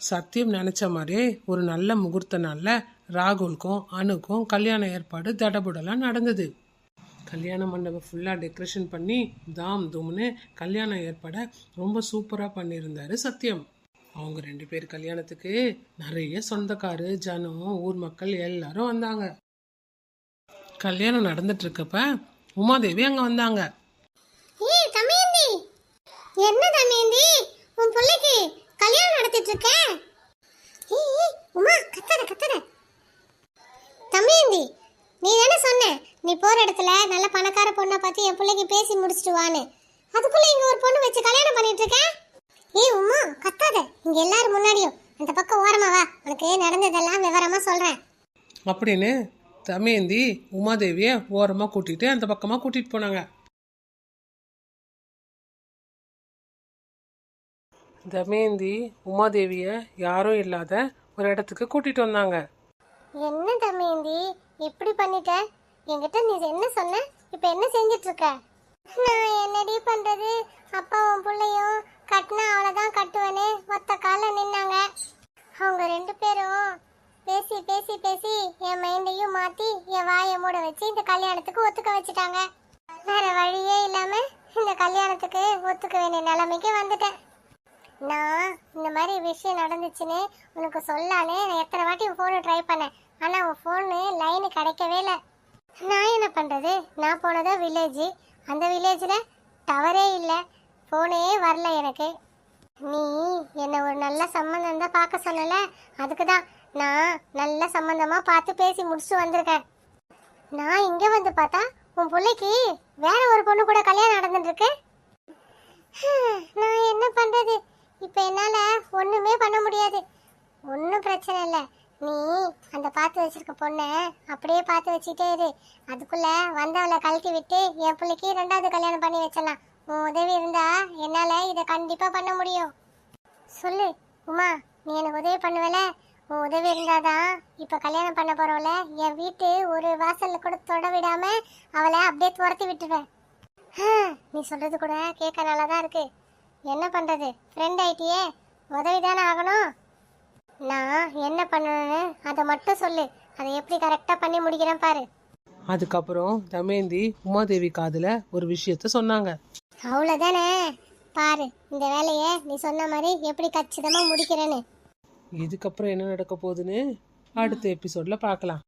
சத்தியம் நினச்ச மாதிரியே ஒரு நல்ல முகூர்த்த நாளில் ராகுலுக்கும் அணுக்கும் கல்யாண ஏற்பாடு தடபுடலாம் நடந்தது. கல்யாண மண்டபம் ஃபுல்லாக டெக்கரேஷன் பண்ணி தாம் தும்னு கல்யாண ஏற்பாடை ரொம்ப சூப்பராக பண்ணியிருந்தாரு சத்யம் அவங்க ரெண்டு பேர் கல்யாணத்துக்கு நிறைய சொந்தக்காரு ஜனம் ஊர் மக்கள் எல்லாரும் வந்தாங்க. கல்யாணம் நடந்துட்டு இருக்கப்ப உமாதேவி அங்கே வந்தாங்க. என்ன தமேந்தி உன் பிள்ளைக்கு கல்யாணம் நடத்திட்டு இருக்க? உமா கத்தட கத்தட. தமேந்தி நீ தானே சொன்ன? நீ போற இடத்துல நல்ல பணக்கார பொண்ணை பார்த்து என் பிள்ளைக்கு பேசி முடிச்சிட்டு வான்னு. அதுக்குள்ள இங்க ஒரு பொண்ணு வச்சு கல்யாணம் பண்ணிட்டு இருக்க? ஏய் உமா கத்தாத. இங்க எல்லாரும் முன்னாடியும். அந்த பக்கம் ஓரமா வா. உனக்கு நடந்ததெல்லாம் விவரமா சொல்றேன். அப்படின்னு தமேந்தி உமாதேவியை ஓரமாக கூட்டிட்டு அந்த பக்கமாக கூட்டிட்டு போனாங்க. தமேந்தி உமாதேவியை யாரும் இல்லாத ஒரு இடத்துக்கு கூட்டிட்டு வந்தாங்க. என்ன தமேந்தி? இப்படி பண்ணிட்ட? என்கிட்ட நீ என்ன சொன்ன? இப்ப என்ன செஞ்சிட்டு இருக்க நான் என்னடி பண்றது? அப்பாவும் பிள்ளையும் கட்டினா அவ்வளவுதான் கட்டுவேனே ஒத்த கால நின்னாங்க. அவங்க ரெண்டு பேரும் பேசி பேசி பேசி என் மைண்டையும் மாத்தி என் வாயை மூட வச்சு இந்த கல்யாணத்துக்கு ஒத்துக்க வச்சுட்டாங்க. வேற வழியே இல்லாம இந்த கல்யாணத்துக்கு ஒத்துக்க வேண்டிய நிலைமைக்கு வந்துட்டேன். நான் இந்த மாதிரி விஷயம் நடந்துச்சுன்னு உனக்கு சொல்லானே நான் எத்தனை வாட்டி உன் ஃபோனை ட்ரை பண்ணேன். ஆனால் உன் ஃபோனு லைனு கிடைக்கவே இல்லை. நான் என்ன பண்ணுறது நான் போனதோ வில்லேஜ் அந்த வில்லேஜில் டவரே இல்லை. ஃபோனே வரல எனக்கு. நீ என்னை ஒரு நல்ல சம்மந்தம் தான் பார்க்க சொன்னல? அதுக்கு தான் நான் நல்ல சம்மந்தமாக பார்த்து பேசி முடிச்சுட்டு வந்திருக்கேன். நான் இங்கே வந்து பார்த்தா உன் பிள்ளைக்கு வேற ஒரு பொண்ணு கூட கல்யாணம் நடந்துட்டு இருக்கு. நான் என்ன பண்ணுறது இப்போ என்னால் ஒன்றுமே பண்ண முடியாது. ஒன்றும் பிரச்சனை இல்லை. நீ அந்த பார்த்து வச்சிருக்க பொண்ணை அப்படியே பார்த்து வச்சுட்டே இரு. அதுக்குள்ளே வந்தவளை கழட்டி விட்டு என் பிள்ளைக்கு ரெண்டாவது கல்யாணம் பண்ணி வச்சிடலாம். உன் உதவி இருந்தா என்னால் இதை கண்டிப்பாக பண்ண முடியும். சொல்லு உமா நீ எனக்கு உதவி பண்ணுவல? உன் உதவி இருந்தாதான் இப்போ கல்யாணம் பண்ண போகிறவள என் வீட்டு ஒரு வாசலில் கூட தொட விடாமல் அவளை அப்படியே துரத்தி விட்டுருவேன். ஆ, நீ சொல்கிறது கூட கேட்க நல்லா தான் இருக்குது என்ன பண்றது? ஃப்ரெண்ட் ஆயிட்டியே. உதவி தானே ஆகணும். நான் என்ன பண்ணணும்னு அதை மட்டும் சொல்லு. அதை எப்படி கரெக்டாக பண்ணி முடிக்கிறேன் பாரு. அதுக்கப்புறம் தமேந்தி உமாதேவி காதுல ஒரு விஷயத்த சொன்னாங்க. அவ்வளோதானே பாரு இந்த வேலையை நீ சொன்ன மாதிரி எப்படி கச்சிதமாக முடிக்கிறேன்னு. இதுக்கப்புறம் என்ன நடக்க போகுதுன்னு அடுத்த எபிசோட்ல பார்க்கலாம்.